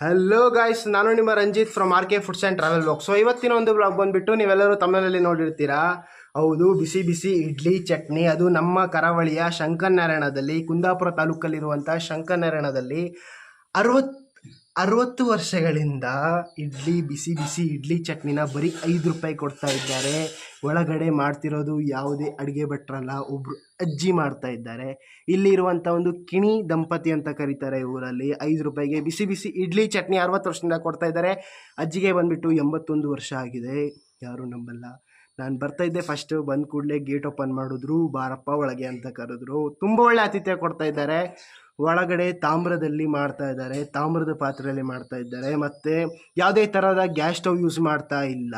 Hello guys ನಾನು ನಿಮ್ಮ Ranjith from R K foods and travel blog so ಇವತ್ತಿನ ಒಂದು ಬ್ಲಾಗ್ ಬಂದುಬಿಟ್ಟು ನೀವೆಲ್ಲರೂ ತಮಿಳಲ್ಲಿ ನೋಡಿರ್ತೀರಾ? ಹೌದು, ಬಿಸಿ ಬಿಸಿ ಇಡ್ಲಿ, ಚಟ್ನಿ, ಅದು ನಮ್ಮ ಕರಾವಳಿಯ ಶಂಕರನಾರಾಯಣದಲ್ಲಿ, ಕುಂದಾಪುರ ತಾಲೂಕಲ್ಲಿರುವಂಥ ಶಂಕರನಾರಾಯಣದಲ್ಲಿ ಅರವತ್ತು ಅರವತ್ತು ವರ್ಷಗಳಿಂದ ಇಡ್ಲಿ, ಬಿಸಿ ಬಿಸಿ ಇಡ್ಲಿ, ಚಟ್ನಿನ ಬರೀ ಐದು ರೂಪಾಯಿ ಕೊಡ್ತಾ ಇದ್ದಾರೆ. ಒಳಗಡೆ ಮಾಡ್ತಿರೋದು ಯಾವುದೇ ಅಡುಗೆ ಭಟ್ರಲ್ಲ ಒಬ್ಬರು ಅಜ್ಜಿ ಮಾಡ್ತಾ ಇದ್ದಾರೆ. ಇಲ್ಲಿರುವಂಥ ಒಂದು ಕಿಣಿ ದಂಪತಿ ಅಂತ ಕರೀತಾರೆ ಊರಲ್ಲಿ. ಐದು ರೂಪಾಯಿಗೆ ಬಿಸಿ ಬಿಸಿ ಇಡ್ಲಿ ಚಟ್ನಿ ಅರವತ್ತು ವರ್ಷದಿಂದ ಕೊಡ್ತಾ ಇದ್ದಾರೆ. ಅಜ್ಜಿಗೆ ಬಂದುಬಿಟ್ಟು ಎಂಬತ್ತೊಂದು ವರ್ಷ ಆಗಿದೆ. ಯಾರೂ ನಂಬಲ್ಲ. ನಾನು ಬರ್ತಾ ಇದ್ದೆ ಫಸ್ಟು ಬಂದ ಕೂಡಲೇ ಗೇಟ್ ಓಪನ್ ಮಾಡಿದ್ರು. ಬಾರಪ್ಪ ಒಳಗೆ ಅಂತ ಕರೆದ್ರು. ತುಂಬ ಒಳ್ಳೆ ಆತಿಥ್ಯ ಕೊಡ್ತಾ ಇದ್ದಾರೆ. ಒಳಗಡೆ ತಾಮ್ರದಲ್ಲಿ ಮಾಡ್ತಾ ಇದ್ದಾರೆ, ತಾಮ್ರದ ಪಾತ್ರೆಯಲ್ಲಿ ಮಾಡ್ತಾ ಇದ್ದಾರೆ. ಮತ್ತು ಯಾವುದೇ ಥರದ ಗ್ಯಾಸ್ ಸ್ಟವ್ ಯೂಸ್ ಮಾಡ್ತಾ ಇಲ್ಲ.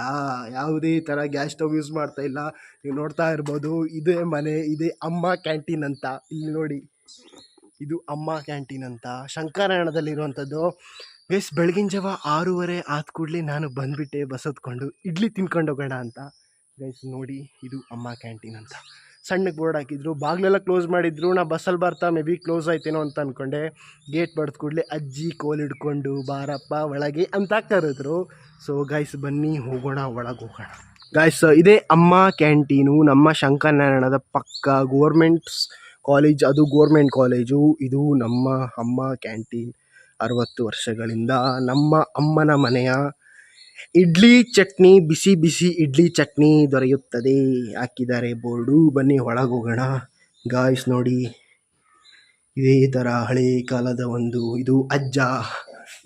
ಯಾವುದೇ ಥರ ಗ್ಯಾಸ್ ಸ್ಟವ್ ಯೂಸ್ ಮಾಡ್ತಾ ಇಲ್ಲ. ನೀವು ನೋಡ್ತಾ ಇರ್ಬೋದು, ಇದೇ ಮನೆ, ಇದೇ ಅಮ್ಮ ಕ್ಯಾಂಟೀನ್ ಅಂತ. ಇಲ್ಲಿ ನೋಡಿ, ಇದು ಅಮ್ಮ ಕ್ಯಾಂಟೀನ್ ಅಂತ. ಶಂಕರಾಯಣದಲ್ಲಿರುವಂಥದ್ದು ಗೈಸ್ ಬೆಳಗಿನ ಜಾವ ಆರೂವರೆ ಆದ ಕೂಡಲೇ ನಾನು ಬಂದುಬಿಟ್ಟೆ ಬಸ್ ಇಡ್ಲಿ ತಿನ್ಕೊಂಡು ಹೋಗೋಣ ಅಂತ. ಗೈಸ್ ನೋಡಿ, ಇದು ಅಮ್ಮ ಕ್ಯಾಂಟೀನ್ ಅಂತ. ಸಣ್ಣಗೆ ಬೋರ್ಡ್ ಹಾಕಿದ್ರು. ಬಾಗಿಲೆಲ್ಲ ಕ್ಲೋಸ್ ಮಾಡಿದ್ರು. ನಾ ಬಸ್ಸಲ್ಲಿ ಬರ್ತಾ ಮೇ ಬಿ ಕ್ಲೋಸ್ ಆಯ್ತೇನೋ ಅಂತ ಅಂದ್ಕೊಂಡೆ ಗೇಟ್ ಬಡ್ದು ಕೂಡಲೇ ಅಜ್ಜಿ ಕೋಲ್ ಹಿಡ್ಕೊಂಡು, ಬಾರಪ್ಪ, ಒಳಗೆ ಅಂತ ಕರೆದ್ರು ಸೊ ಗಾಯ್ಸ್ ಬನ್ನಿ, ಹೋಗೋಣ, ಒಳಗೆ ಹೋಗೋಣ. ಗಾಯ್ಸ್ ಇದೇ ಅಮ್ಮ ಕ್ಯಾಂಟೀನು ನಮ್ಮ ಶಂಕರನಾರಾಯಣದ ಪಕ್ಕ ಗೋರ್ಮೆಂಟ್ಸ್ ಕಾಲೇಜ್ ಅದು ಗೋರ್ಮೆಂಟ್ ಕಾಲೇಜು ಇದು ನಮ್ಮ ಅಮ್ಮ ಕ್ಯಾಂಟೀನ್ ಅರವತ್ತು ವರ್ಷಗಳಿಂದ ನಮ್ಮ ಅಮ್ಮನ ಮನೆಯ ಇಡ್ಲಿ ಚಟ್ನಿ, ಬಿಸಿ ಬಿಸಿ ಇಡ್ಲಿ ಚಟ್ನಿ ದೊರೆಯುತ್ತದೆ. ಹಾಕಿದ್ದಾರೆ ಬೋರ್ಡು. ಬನ್ನಿ ಒಳಗೆ ಹೋಗೋಣ ಗಾಯ್ಸ್ ನೋಡಿ. ಇದೇ ಥರ ಹಳೆ ಕಾಲದ ಒಂದು ಇದು ಅಜ್ಜ.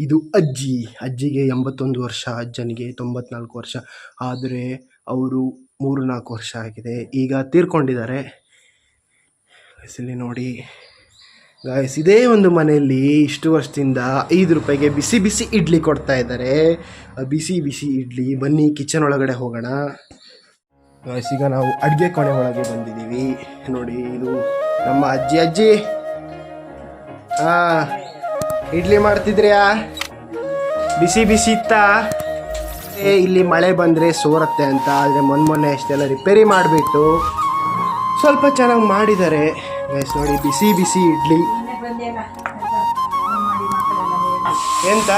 ಇದು ಅಜ್ಜಿ. ಅಜ್ಜಿಗೆ ಎಂಬತ್ತೊಂದು ವರ್ಷ, ಅಜ್ಜನಿಗೆ ತೊಂಬತ್ನಾಲ್ಕು ವರ್ಷ. ಆದರೆ ಅವರು ಮೂರು ನಾಲ್ಕು ವರ್ಷ ಆಗಿದೆ. ಈಗ ತೀರ್ಕೊಂಡಿದ್ದಾರೆ. ಬಿಸಿಲಿ ನೋಡಿ. ಗಾಯಸ್ ಇದೇ ಒಂದು ಮನೆಯಲ್ಲಿ ಇಷ್ಟು ವರ್ಷದಿಂದ ಐದು ರೂಪಾಯಿಗೆ ಬಿಸಿ ಬಿಸಿ ಇಡ್ಲಿ ಕೊಡ್ತಾ ಇದ್ದಾರೆ. ಬಿಸಿ ಬಿಸಿ ಇಡ್ಲಿ. ಬನ್ನಿ ಕಿಚನ್ ಒಳಗಡೆ ಹೋಗೋಣ. ಗಾಯ್ಸ್ ಈಗ ನಾವು ಅಡುಗೆ ಕೋಣೆ ಒಳಗೆ ಬಂದಿದ್ದೀವಿ. ನೋಡಿ, ಇದು ನಮ್ಮ ಅಜ್ಜಿ ಅಜ್ಜಿ. ಹಾ ಇಡ್ಲಿ ಮಾಡ್ತಿದ್ರ್ಯಾ? ಬಿಸಿ ಬಿಸಿ ಇತ್ತಾ? ಏ, ಇಲ್ಲಿ ಮಳೆ ಬಂದರೆ ಸೋರತ್ತೆ ಅಂತ. ಆದರೆ ಮೊನ್ನೆ ಮೊನ್ನೆ ಅಷ್ಟೆಲ್ಲ ರಿಪೇರಿ ಮಾಡಿಬಿಟ್ಟು ಸ್ವಲ್ಪ ಚೆನ್ನಾಗಿ ಮಾಡಿದ್ದಾರೆ. ಗೈಸ್ ನೋಡಿ ಬಿಸಿ ಬಿಸಿ ಇಡ್ಲಿ ಎಂತ?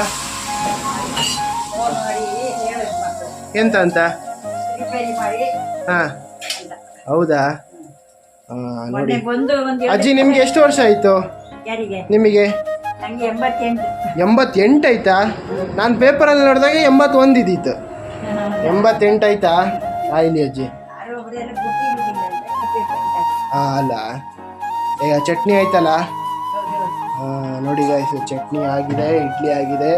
ಎಂತ ಅಂತ? ಹಾ. ಹೌದಾ? ನೋಡಿ. ಅಜ್ಜಿ ನಿಮ್ಗೆ ಎಷ್ಟು ವರ್ಷ ಆಯ್ತು? ನಿಮಗೆ? ಎಂಬತ್ತೆಂಟು. ಆಯ್ತಾ? ನಾನು ಪೇಪರಲ್ಲಿ ನೋಡಿದಾಗ ಎಂಬತ್ತೊಂದು ಇದ್ದಿತ್ತು. ಎಂಬತ್ತೆಂಟು ಆಯ್ತಾ? ಆಯ್ಲಿ ಅಜ್ಜಿ. ಅಲ್ಲ. ಈಗ ಚಟ್ನಿ ಆಯ್ತಲ್ಲ? ನೋಡಿ ಗಾಯ್ಸ್ ಚಟ್ನಿ ಆಗಿದೆ, ಇಡ್ಲಿ ಆಗಿದೆ.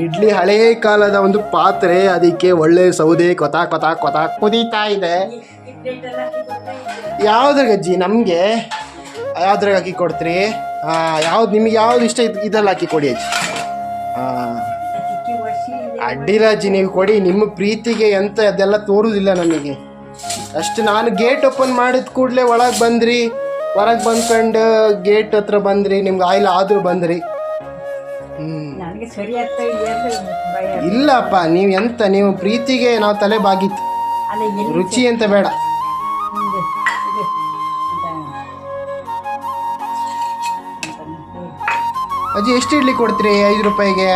ಇಡ್ಲಿ ಹಳೇ ಕಾಲದ ಒಂದು ಪಾತ್ರೆ, ಅದಕ್ಕೆ ಒಳ್ಳೆ ಸೌದೆ ಕೊತ ಕೊತ ಕೊತ ಕುದೀತಾ ಇದೆ. ಯಾವ್ದ್ರ ಗಜ್ಜಿ ನಮಗೆ? ಯಾವ್ದ್ರಾಗ ಹಾಕಿ ಕೊಡ್ತೀರಿ ಯಾವ್ದು ನಿಮಗೆ ಯಾವ್ದು ಇಷ್ಟ ಇದ್- ಇದ್ರಲ್ಲಿ ಹಾಕಿ ಕೊಡಿ ಅಜ್ಜಿ. ಹಾಂ ಅಡ್ಡಿಲ್ಲ ಅಜ್ಜಿ ನೀವು ಕೊಡಿ, ನಿಮ್ಮ ಪ್ರೀತಿಗೆ ಎಂತ ಅದೆಲ್ಲ ತೋರುದಿಲ್ಲ ನಮಗೆ. ಅಷ್ಟು ನಾನು ಗೇಟ್ ಓಪನ್ ಮಾಡಿದ ಕೂಡಲೇ ಒಳಗೆ ಬಂದ್ರಿ. ಹೊರಗೆ ಬಂದ್ಕೊಂಡು ಗೇಟ್ ಹತ್ರ ಬಂದ್ರಿ ನಿಮ್ಗೆ ಆಯಿಲ್ ಆದರೂ ಬಂದ್ರಿ. ನನಗೆ ಸರಿ ಆಗ್ತಾ ಭಯ ಇಲ್ಲಪ್ಪ ನೀವು ಎಂತ ನೀವು ಪ್ರೀತಿಗೆ ನಾವು ತಲೆ ಬಾಗಿತ್ತು. ಅಲ್ಲ ಎಲ್ಲಿ ರುಚಿ ಅಂತ ಬೇಡ. ಮುಂದೆ ಇದು ಅಂತ ಅಂತ. ಅಜ್ಜಿ ಎಷ್ಟು ಇಡ್ಲಿ ಕೊಡ್ತೀರಿ ಐದು ರೂಪಾಯಿಗೆ?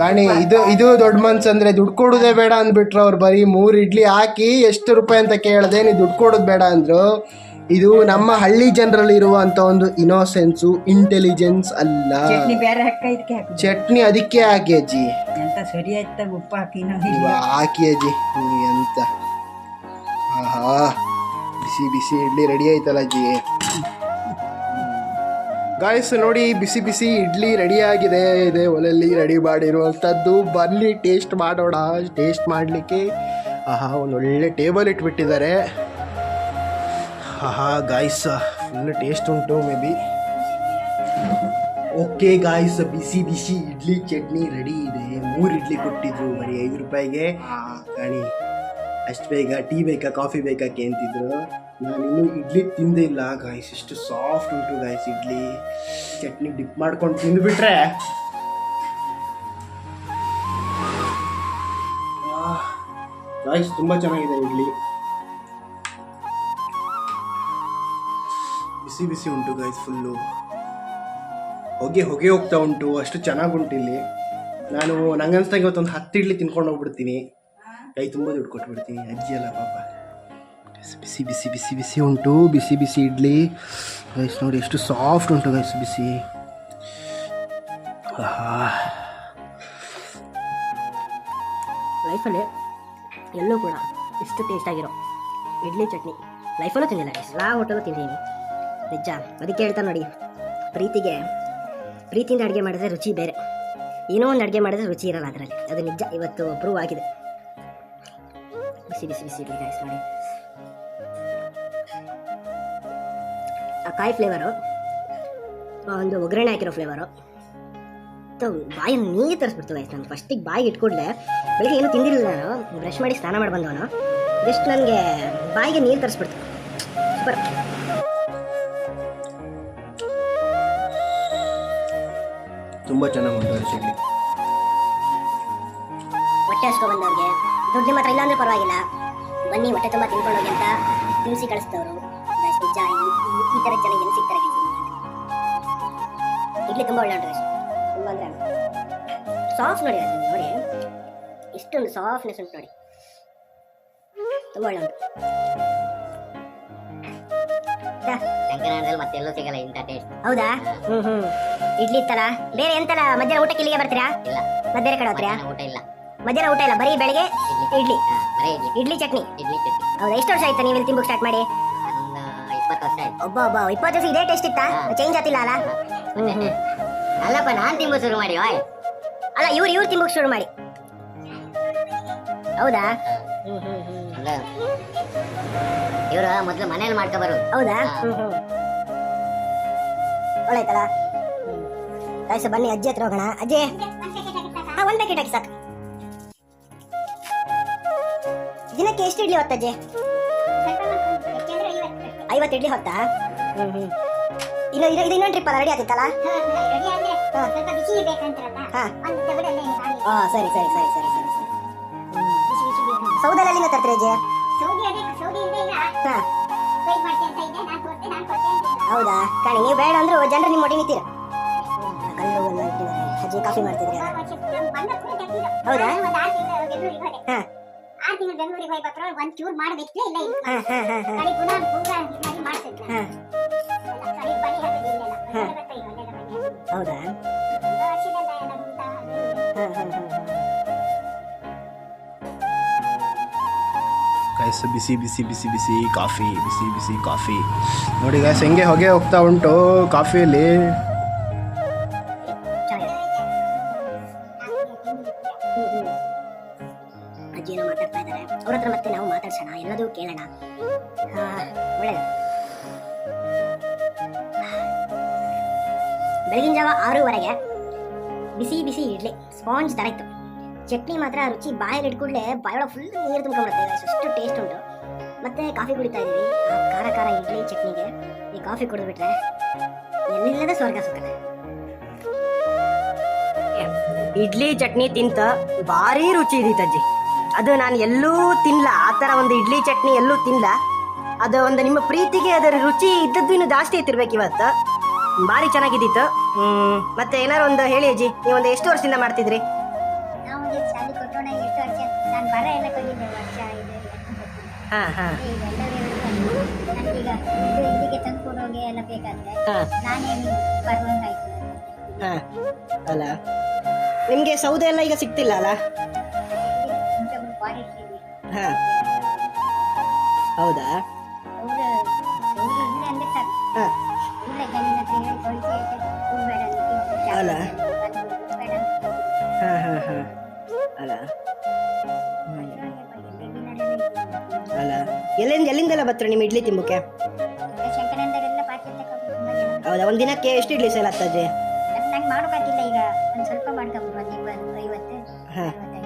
ಕಾಣಿ ಇದು ಇದು ದೊಡ್ಡ ಮನ್ಸ್ ಅಂದ್ರೆ ದುಡ್ಡು ಕೊಡೋದೇ ಬೇಡ ಅಂದ್ಬಿಟ್ರು ಅವ್ರು ಬರೀ ಮೂರು ಇಡ್ಲಿ ಹಾಕಿ ಎಷ್ಟು ರೂಪಾಯಿ ಅಂತ ಕೇಳದೆ ನೀ ದುಡ್ಡು ಕೊಡೋದು ಬೇಡ ಅಂದ್ರು. ಇದು ನಮ್ಮ ಹಳ್ಳಿ ಜನರಲ್ಲಿ ಇರುವಂತ ಒಂದು ಇನೋಸೆನ್ಸು ಇಂಟೆಲಿಜೆನ್ಸ್ ಅಲ್ಲ. ಚಟ್ನಿ ಬೇರೆ ಹಾಕ ಇದಕ್ಕೆ ಹಾಕುದು ಚಟ್ನಿ ಅದಕ್ಕೆ ಹಾಕಿ ಅಜ್ಜಿ. ಎಂತ ಸರಿ ಆಯ್ತಾ ಉಪ್ಪು ಹಾಕಿ ಅಜ್ಜಿ ಎಂತ. ಆಹಾ ಬಿಸಿ ಬಿಸಿ ಇಡ್ಲಿ ರೆಡಿ ಆಯ್ತಲ್ಲ ಅಜ್ಜಿ. ಗಾಯಸ್ ನೋಡಿ ಬಿಸಿ ಬಿಸಿ ಇಡ್ಲಿ ರೆಡಿ ಆಗಿದೆ ಇದೆ ಒಲೆಯಲ್ಲಿ ರೆಡಿ ಮಾಡಿರುವಂಥದ್ದು. ಬನ್ನಿ ಟೇಸ್ಟ್ ಮಾಡೋಣ. ಟೇಸ್ಟ್ ಮಾಡಲಿಕ್ಕೆ. ಆಹಾ ಒಂದು ಒಳ್ಳೆ ಟೇಬಲ್ ಇಟ್ಬಿಟ್ಟಿದ್ದಾರೆ. ಆಹಾ ಗಾಯ್ಸ್ ಫುಲ್ ಟೇಸ್ಟ್ ಉಂಟು ಮೇ ಬಿ ಓಕೆ ಗಾಯ್ಸ್ ಬಿಸಿ ಬಿಸಿ ಇಡ್ಲಿ ಚಟ್ನಿ ರೆಡಿ ಇದೆ. ಮೂರು ಇಡ್ಲಿ ಕೊಟ್ಟಿದ್ರು ಬರೀ ಐದು ರೂಪಾಯಿಗೆ. ಕಾಣಿ. ಅಷ್ಟು ಬೇಗ, ಟೀ ಬೇಕಾ, ಕಾಫಿ ಬೇಕಾ ಕೇಂತಿದ್ರು ನಾನು ಇನ್ನೂ ಇಡ್ಲಿ ತಿಂದೇ ಇಲ್ಲ. ಗಾಯ್ಸ್ ಎಷ್ಟು ಸಾಫ್ಟ್ ಉಂಟು ಗಾಯ್ಸ್ ಇಡ್ಲಿ. ಚಟ್ನಿ ಡಿಪ್ ಮಾಡ್ಕೊಂಡು ತಿಂದುಬಿಟ್ರೆ. ಗಾಯ್ಸ್ ತುಂಬ ಚೆನ್ನಾಗಿದೆ ಇಡ್ಲಿ. ಬಿಸಿ ಬಿಸಿ ಉಂಟು ಗಾಯ್ಸ್ ಫುಲ್ಲು ಹೊಗೆ ಹೊಗೆ ಹೋಗ್ತಾ ಉಂಟು. ಅಷ್ಟು ಚೆನ್ನಾಗಿ ಉಂಟು ಇಲ್ಲಿ. ನಾನು ನಂಗನ್ಸ್ದಂಗೆ ಇವತ್ತೊಂದು ಹತ್ತು ಇಡ್ಲಿ ತಿನ್ಕೊಂಡು ಹೋಗ್ಬಿಡ್ತೀನಿ. ಕೈ ತುಂಬ ದುಡ್ಡು ಕೊಟ್ಬಿಡ್ತೀನಿ, ಅಜ್ಜಿ ಅಲ್ಲ ಪಾಪ. ಬಿಸಿ ಬಿಸಿ ಬಿಸಿ ಬಿಸಿ ಉಂಟು, ಬಿಸಿ ಬಿಸಿ ಇಡ್ಲಿ. ಗೈಸ್ ನೋಡಿ ಎಷ್ಟು ಸಾಫ್ಟ್ ಉಂಟು ಗೈಸ್ ಬಿಸಿ. ಲೈಫಲ್ಲಿ ಎಲ್ಲೂ ಕೂಡ ಇಷ್ಟು ಟೇಸ್ಟ್ ಆಗಿರೋ ಇಡ್ಲಿ ಚಟ್ನಿ ಲೈಫಲ್ಲೂ ತಿಂದಿಲ್ಲ ಎಲ್ಲ ಹೋಟೆಲ್ಲೂ ತಿಂದಿದ್ದೀನಿ. ನಿಜ, ಅದಕ್ಕೆ ಹೇಳ್ತಾ ನೋಡಿ, ಪ್ರೀತಿಗೆ, ಪ್ರೀತಿಯಿಂದ ಅಡುಗೆ ಮಾಡಿದ್ರೆ ರುಚಿ ಬೇರೆ. ಏನೋ ಒಂದು ಅಡುಗೆ ಮಾಡಿದ್ರೆ ರುಚಿ ಇರಲ್ಲ ಅದರಲ್ಲಿ. ಅದು ನಿಜ, ಇವತ್ತು ಪ್ರೂವ್ ಆಗಿದೆ. ಬಿಸಿ ಬಿಸಿ ಬಿಸಿ guys ನೋಡಿ. ಆ ಕಾಯಿ ಫ್ಲೇವರು ಒಂದು ಒಗ್ಗರಣೆ ಹಾಕಿರೋ ಫ್ಲೇವರು ಬಾಯಿ ನೀರು ತರಿಸ್ಬಿಡ್ತು ಗೈಸ್ ನಾನು ಫಸ್ಟಿಗೆ ಬಾಯಿಗೆ ಇಟ್ಕೊಡ್ಲೆ ಬೆಳಿಗ್ಗೆ ಏನು ತಿಂದಿರಲಿಲ್ಲ ನಾನು. ಬ್ರಷ್ ಮಾಡಿ ಸ್ನಾನ ಮಾಡಿ ಬಂದವನು. ಜಸ್ಟ್ ನನಗೆ ಬಾಯಿಗೆ ನೀರು ತರಿಸ್ಬಿಡ್ತು. ಸೂಪರ್ ತುಂಬ ಚೆನ್ನಾಗಿ ಉಂಟು ಗೈಸ್ ಹೊಟ್ಟೆ ಹಸ್ಕೊ ಬಂದವ್ರಿಗೆ. ದುಡ್ಡು ಮಾತ್ರ ಇಲ್ಲ ಅಂದ್ರೆ ಪರವಾಗಿಲ್ಲ. ಬನ್ನಿ ಹೊಟ್ಟೆ ತುಂಬ ತಿನ್ಕೊಂಡು ಹೋಗಿ ಅಂತ ತಿಳಿಸಿ ಕಳಿಸ್ತವ್ರು ನಿಜ ಈ- ಥರ ಜನ ಎಲ್ಲಿ ಸಿಗ್ತಾರೆ? ಇಡ್ಲಿ ತುಂಬ ಒಳ್ಳೆ ಉಂಟು. ತುಂಬ ಅಂದ್ರೆ ಸಾಫ್ಟ್ ನೋಡಿ ನೋಡಿ. ಇಷ್ಟೊಂದು ಸಾಫ್ಟ್ನೆಸ್ ಉಂಟು ನೋಡಿ. ತುಂಬ ಒಳ್ಳೆ ಉಂಟು. ಮತ್ತೆ ಮತ್ತೆಲ್ಲೂ ಸಿಗಲ್ಲ ಇಂಥ ಟೇಸ್ಟ್ ಹೌದಾ? ಹ್ಮ್ ಹ್ಮ್. ಇಡ್ಲಿ ಇತ್ತಲ್ಲ? ಬೇರೆ ಎಂತಲ್ಲ ಮಧ್ಯಾಹ್ನ ಊಟಕ್ಕೆ ಇಲ್ಲಿಗೆ ಬರ್ತೀರಾ? ಇಲ್ಲ. ಮಧ್ಯೆ ಬೇರೆ ಕಡೆ ಹೋಗ್ತೀರಾ ಊಟ ಇಲ್ಲ. ಮಧ್ಯಾಹ್ನ ಊಟ ಇಲ್ಲ ಬರೀ ಬೆಳಿಗ್ಗೆ ಇಡ್ಲಿ. ಇಡ್ಲಿ. ಬರೀ ಇಡ್ಲಿ. ಇಡ್ಲಿ ಚಟ್ನಿ. ಇಡ್ಲಿ ಚಟ್ನಿ. ಹೌದಾ ಎಷ್ಟು ವರ್ಷ ಆಯ್ತಾ ನೀವು ಇಲ್ಲಿ ತಿಂಬುಕ್ ಸ್ಟಾರ್ಟ್ ಮಾಡಿ? ಒಂದು ಇಪ್ಪತ್ತು ವರ್ಷ ಆಯ್ತು. ಒಬ್ಬ ಒಬ್ಬ ಇಪ್ಪತ್ತು ವರ್ಷ ಇದೇ ಟೇಸ್ಟ್ ಇತ್ತಾ ಹಾ. ಚೇಂಜ್ ಆತಿಲ್ಲ ಅಲ್ಲ? ಹ್ಮ್ ಹ್ಮ್ ಅಲ್ಲಪ್ಪ ನಾನ್ ತಿಂಬು ಶುರು ಮಾಡಿ ವಾಯ್ ಅಲ್ಲ ಇವ್ರು ಇವ್ರು ತಿಂಬುಕ್ ಶುರು ಮಾಡಿ. ಹೌದಾ? ಹ್ಮ್ ಹ್ಮ್ ಹ್ಮ್. ಇವರು ಮೊದ್ಲು ಮನೇಲಿ ಮಾಡ್ಕೊ ಬರು ಹೌದಾ? ಒಳ್ಳೆ ಹ್ಮ್ ಹ್ಮ್. ಒಳ್ಳೆತಲ್ಲ? ಆಯ್ತು ಬನ್ನಿ ಅಜ್ಜಿ ಹತ್ರ ಹೋಗೋಣ. ಅಜ್ಜಿ. ಹಾ ಒಂದ್ ಪ್ಯಾಕೆಟ್ ಹಾಕಿ ಸಾಕು. ದಿನಕ್ಕೆ ಎಷ್ಟು ಇಡ್ಲಿ ಹೊತ್ತಜ್ಜೆ? ಐವತ್ತು ಇಡ್ಲಿ ಹೊತ್ತಾ? ಹ್ಞೂ ಹ್ಞೂ ಇನ್ನು ಇದು ಇದು ಇನ್ನೊಂದು ಟ್ರಿಪ್ ಅಲ್ಲ ರೆಡಿ ಆಗ್ತಿತ್ತಲ್ಲ? ಹಾ ಹಾ ಸರಿ ಸರಿ ಸರಿ ಸರಿ ಸರಿ ಸರಿ. ಸೌದೆಲ್ಲ ತರ್ತೀರಿ ಅಜ್ಜಿ? ಹಾಂ. ಹೌದಾ? ಕಾಣಿ ನೀವು ಬೇಡ ಅಂದ್ರು ಜನರು ನಿಮ್ಮ ಒಟ್ಟಿಗೆ ನಿಂತೀರ? ಕಲ್ಲು ಅಜ್ಜಿ ಕಾಫಿ ಮಾಡ್ತಿದ್ರಿ ಹೌದಾ? ಹಾ. ಬೆಂಗಳೂರಿಗೆ ಹೋಗಿ ಬರ್ತಾರೆ ಒಂದ್ ಚೂರ್ ಮಾಡ್ಬೇಕಿಲ್ಲ ಇಲ್ಲ ಇಲ್ಲ ಕಡೆ ಪುನಃ ಪೂರ ಇದಾಗಿ ಮಾಡ್ತಿದ್ಲ ಕಡೆ ಹಾಕಿದ್ದಿಲ್ಲ ಹೌದಾ? ಗೈಸ್ ಬಿಸಿ ಬಿಸಿ ಬಿಸಿ ಬಿಸಿ ಕಾಫಿ ಬಿಸಿ ಬಿಸಿ ಕಾಫಿ ನೋಡಿ ಗೈಸ್ ಹೆಂಗೆ ಹೊಗೆ ಹೋಗ್ತಾ ಉಂಟು ಕಾಫಿಯಲ್ಲಿ ಚೆನ್ನಾಗಿದೆ. ಅಜ್ಜಿ ಏನೋ ಮಾತಾಡ್ತಾ ಇದ್ದಾರೆ. ಅವ್ರ ಹತ್ರ ಮತ್ತೆ ನಾವು ಮಾತಾಡ್ಸೋಣ, ಎಲ್ಲದೂ ಕೇಳೋಣ. ಒಳ್ಳೆಯದು ಬೆಳಗಿನ ಜಾವ ಆರೂವರೆಗೆ ಬಿಸಿ ಬಿಸಿ ಇಡ್ಲಿ, ಸ್ಪಾಂಜ್ ಥರ ಇತ್ತು. ಚಟ್ನಿ ಮಾತ್ರ ರುಚಿ ಬಾಯಲ್ಲಿ ಇಟ್ಕೊಂಡ್ಲೆ ಬಾಯೊಳಗೆ ಫುಲ್ ನೀರು ತುಂಬ್ಕೊಂಡ್ಬಿಡುತ್ತೆ. ಅಷ್ಟು ಟೇಸ್ಟ್ ಉಂಟು. ಮತ್ತೆ ಕಾಫಿ ಕುಡಿತಾ ಇದೀವಿ ಆ ಖಾರ ಖಾರ ಇಡ್ಲಿ ಚಟ್ನಿಗೆ. ಈ ಕಾಫಿ ಕುಡಿದ್ಬಿಟ್ರೆ ಎಲ್ಲಿಲ್ಲದ ಸ್ವರ್ಗ ಸುಖ. ಇಡ್ಲಿ ಚಟ್ನಿ ತಿಂತ ಭಾರಿ ರುಚಿ ಇದೀತ ಅಜ್ಜಿ. ಅದು ನಾನು ಎಲ್ಲೂ ತಿನ್ಲ. ಆ ಥರ ಒಂದು ಇಡ್ಲಿ ಚಟ್ನಿ ಎಲ್ಲೂ ತಿನ್ಲ. ಅದು ಒಂದು ನಿಮ್ಮ ಪ್ರೀತಿಗೆ ಅದರ ರುಚಿ ಇದ್ದದ್ದು ಇನ್ನು ಜಾಸ್ತಿ ಇತ್ತಿರ್ಬೇಕು ಇವತ್ತು. ಭಾರಿ ಚೆನ್ನಾಗಿದ್ದಿತ್ತು ಹ್ಮ್. ಮತ್ತೆ ಏನಾರು ಒಂದು ಹೇಳಿ ಅಜ್ಜಿ ನೀವು ಒಂದು ಎಷ್ಟು ವರ್ಷದಿಂದ ಮಾಡ್ತಿದ್ರಿ? ಹಾಂ ಹಾ ಅಲ್ಲ. ನಿಮಗೆ ಸೌದೆ ಎಲ್ಲ ಈಗ ಸಿಗ್ತಿಲ್ಲ ಅಲ್ಲ? ಹಾ. ಹೌದಾ? ಅವರು ಅವರು ಇಲ್ಲ ಅಂದ್ರೆ ಸಾಕು ಹಾ. ಇಲ್ಲ ಜನ ಹತ್ರ ಹೇಳಿ ಕೊಳಿಕೆ ಹೋಗ್ಬೇಡ ಅಂತ ಅಲ್ಲ? ಹಾಂ ಅಂತ ಹಾ ಹಾ. ಹಾ ಅಲ್ಲ. ಅಲ್ಲ. ಎಲ್ಲಿಂದ ಎಲ್ಲಿಂದೆಲ್ಲ ಬರ್ತಾರೆ ನಿಮ್ಮ ಇಡ್ಲಿ ತಿಂಬಕ್ಕೆ? ಶಂಕರಂದರೆಲ್ಲ ಪಾತ್ರೆ ತಗೊಂಡು ತುಂಬಾ ಹೌದಾ? ಒಂದು ದಿನಕ್ಕೆ ಎಷ್ಟು ಇಡ್ಲಿ ಸೇಲ್ ಆಗ್ತದೆ? ನಂಗೆ ಮಾಡೋಕ್ಕಾಗಿಲ್ಲ ಈಗ. ಒಂದು ಸ್ವಲ್ಪ ಮಾಡ್ಕೊಬೋದು ಒಂದು ಇಪ್ಪತ್ತು ಐವತ್ತು ಹಾ. ಅರವತ್ತೈದು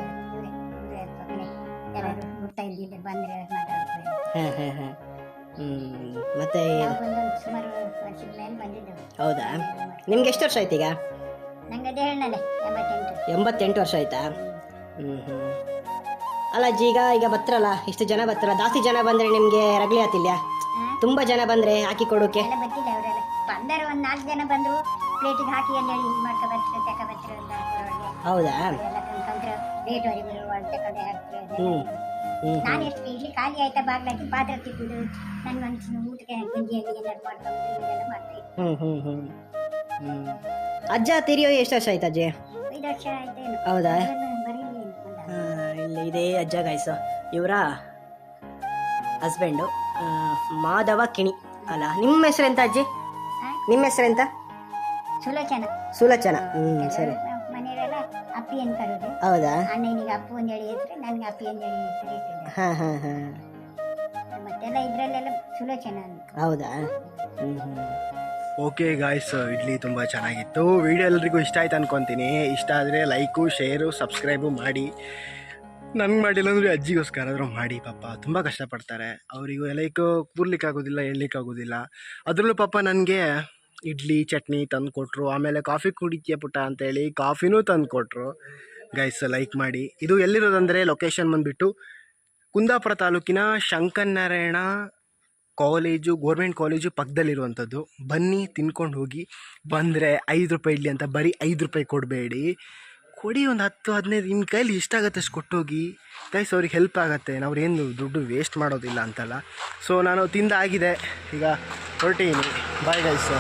ಹುಡ್ತಾ ಇದ್ದಿಲ್ಲ ಬಂದ್ರೆ ಮಾತಾಡ್ತಾರೆ ಹಾ ಹಾ ಹಾ. ಮತ್ತೆ ನಾವು ಬಂದೊಂದು ಸುಮಾರು ವರ್ಷದ ಮೇಲೆ ಬಂದಿದ್ದೆವು. ಹೌದಾ? ನಿಮ್ಗೆ ಎಷ್ಟು ವರ್ಷ ಆಯ್ತು ಈಗ? ನಂಗೆ ಅದೇ ಎಂಬತ್ತೆಂಟು. ಎಂಬತ್ತೆಂಟು ವರ್ಷ ಆಯ್ತಾ? ಹ್ಮ್. ಹ್ಮ್ ಅಲ್ಲ ಅಜ್ಜಿ ಈಗ ಈಗ ಬತ್ರಲ್ಲ ಇಷ್ಟು ಜನ ಬತ್ತರ ಜಾಸ್ತಿ ಜನ ಬಂದ್ರೆ ನಿಮ್ಗೆ ರಗಳಿ ಆತಿಲ್ಲ ಹಾ? ತುಂಬಾ ಜನ ಬಂದ್ರೆ ಹಾಕಿ ಕೊಡೋಕೆ. ಎಲ್ಲ ಬರ್ತಿಲ್ಲ ಅವರೆಲ್ಲ. ಬಂದರೆ ಒಂದು ನಾಲ್ಕು ಜನ ಬಂದರು ಪ್ಲೇಟಿಗೆ ಹಾಕಿ ಅಂತ ಹೇಳಿ ಹಿಂಗೆ ಮಾಡ್ಕೊ ಬರ್ತಾರೆ ತಕ ಬರ್ತಾರೆ ಅಂತ ಹಾಕೋರೊಳಗೆ ಹೌದಾ? ಹ್ಮ್ ರೇಟ್ ಹಾಕ್ತಾರೆ ಹ್ಞೂ ಹ್ಞೂ ನಾನು ಎಷ್ಟು ಇಡ್ಲಿ ಖಾಲಿ ಆಯ್ತಾ ಬಾಗ್ಲಾಕಿ ಪಾತ್ರೆ ತಿಕ್ಕಿದ್ದು ನನ್ನ ಮನಸ್ಸಿನ ಊಟಕ್ಕೆ ಗಂಜಿ ಹಂಗೆ ಏನಾದ್ರು ಮಾಡ್ಕೊಂಡು ಇದೆಲ್ಲ ಹ್ಞೂ ಹ್ಞೂ ಹ್ಞೂ ಹ್ಞೂ ಅಜ್ಜ ತಿರಿಯೋ ಎಷ್ಟು ವರ್ಷ ಆಯ್ತು ಅಜ್ಜಿ? ಐದು ವರ್ಷ ಆಯ್ತೇನು ಹೌದಾ? ಇಲ್ಲ ಆ, ಇಲ್ಲಿ ಇದೆ ಅಜ್ಜ ಗಾಯ್ಸ ಇವರ ಹಸ್ಬೆಂಡು ಮಾಧವ ಕಿಣಿ ಅಲ್ಲ. ನಿಮ್ಮ ಹೆಸರೆಂತ ಅಜ್ಜಿ? ನಿಮ್ಮ ಹೆಸರೆಂತ? ಸುಲೋಚನ. ಸುಲಚನ. ಹ್ಞೂ ಸರಿ. ಅಪ್ಪಿ ಅಂತ ಕರೋದು ಹೌದಾ ಅಣ್ಣನಿಗೆ ಅಪ್ಪು ಅಂತ ಹೇಳಿ ಹೆಸರು ನನಗೆ ಅಪ್ಪಿ ಅಂತ ಹೇಳಿ ಹೆಸರು ಇಟ್ಟಿದ್ದಾರೆ ಹಾಂ ಹಾಂ ಹಾಂ. ಮತ್ತೆಲ್ಲ ಇದ್ರಲ್ಲೆಲ್ಲ ಸುಲೋಚನ ಅಂತ ಹೌದಾ? ಓಕೆ ಗಾಯ್ಸ್ ಇಡ್ಲಿ ತುಂಬ ಚೆನ್ನಾಗಿತ್ತು. ವಿಡಿಯೋ ಎಲ್ರಿಗೂ ಇಷ್ಟ ಆಯ್ತು ಅನ್ಕೊತೀನಿ. ಇಷ್ಟ ಆದರೆ ಲೈಕು ಶೇರು ಸಬ್ಸ್ಕ್ರೈಬು ಮಾಡಿ. ನನಗೆ ಮಾಡಿಲ್ಲ ಅಂದರೆ ಅಜ್ಜಿಗೋಸ್ಕರ ಆದರೂ ಮಾಡಿ ಪಾಪ. ತುಂಬ ಕಷ್ಟಪಡ್ತಾರೆ. ಅವರಿಗೂ ಲೈಕು ಕೂರ್ಲಿಕ್ಕಾಗೋದಿಲ್ಲ ಹೇಳಲಿಕ್ಕಾಗೋದಿಲ್ಲ. ಅದರಲ್ಲೂ ಪಾಪ ನನಗೆ ಇಡ್ಲಿ, ಚಟ್ನಿ ತಂದು ಕೊಟ್ಟರು ಆಮೇಲೆ ಕಾಫಿ ಕುಡಿತೀಯ ಪುಟ್ಟ ಅಂತೇಳಿ ಕಾಫಿನೂ ತಂದು ಕೊಟ್ಟರು ಗೈಸ್ ಲೈಕ್ ಮಾಡಿ. ಇದು ಎಲ್ಲಿರೋದಂದರೆ ಲೊಕೇಶನ್ ಬಂದುಬಿಟ್ಟು ಕುಂದಾಪುರ ತಾಲೂಕಿನ ಶಂಕರನಾರಾಯಣ ಕಾಲೇಜು ಗೋರ್ಮೆಂಟ್ ಕಾಲೇಜು ಪಕ್ಕದಲ್ಲಿರುವಂಥದ್ದು ಬನ್ನಿ, ತಿನ್ಕೊಂಡು ಹೋಗಿ. ಬಂದರೆ ಐದು ರೂಪಾಯಿ ಇಡ್ಲಿ ಅಂತ ಬರೀ ಐದು ರೂಪಾಯಿ ಕೊಡಬೇಡಿ. ಕೊಡಿ ಒಂದು ಹತ್ತು, ಹದಿನೈದು. ನಿಮ್ಮ ಕೈಲಿ ಇಷ್ಟ ಆಗುತ್ತೆ ಅಷ್ಟು ಕೊಟ್ಟೋಗಿ. ಗೈಸ್ ಅವ್ರಿಗೆ ಹೆಲ್ಪ್ ಆಗುತ್ತೆ. ಏನು ದುಡ್ಡು ವೇಸ್ಟ್ ಮಾಡೋದಿಲ್ಲ ಅಂತಲ್ಲ. ಸೊ ನಾನು ತಿಂದಾಗಿದೆ. ಈಗ ಹೊರಟೀನಿ. Bye guys